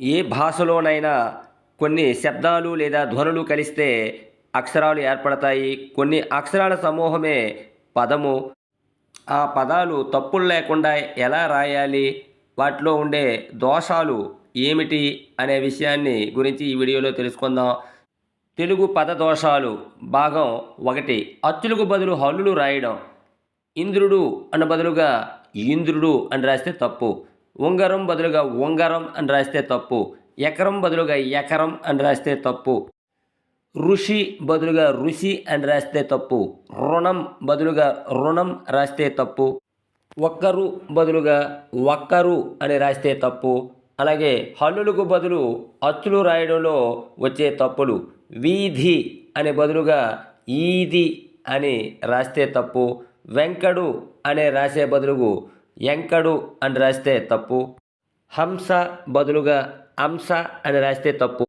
ఏ భాషలోనైనా కొన్ని శబ్దాలు లేదా ధ్వనులు కలిస్తే అక్షరాలు ఏర్పడతాయి. కొన్ని అక్షరాల సమూహమే పదము. ఆ పదాలు తప్పులు లేకుండా ఎలా రాయాలి? వాటిలో ఉండే దోషాలు ఏమిటి? అనే విషయాన్ని గురించి ఈ వీడియోలో తెలుసుకుందాం. తెలుగు పద దోషాలు భాగం ఒకటి. అచ్చులకు బదులు హల్లులు రాయడం. ఇంద్రుడు అన్న బదులుగా ఇంద్రుడు అని రాస్తే తప్పు. ఉంగరం బదులుగా ఉంగరం అని రాస్తే తప్పు ఎకరం బదులుగా ఎకరం అని రాస్తే తప్పు ఋషి బదులుగా ఋషి అని రాస్తే తప్పు రుణం బదులుగా రుణం రాస్తే తప్పు ఒక్కరు బదులుగా ఒక్కరు అని రాస్తే తప్పు అలాగే హల్లులకు బదులు అచ్చులు రాయడంలో వచ్చే తప్పులు వీధి అనే బదులుగా ఈది అని రాస్తే తప్పు వెంకడు అనే రాసే బదులుగు ఎంకడు అని రాస్తే తప్పు. హంస బదులుగా అంశ అని రాస్తే తప్పు.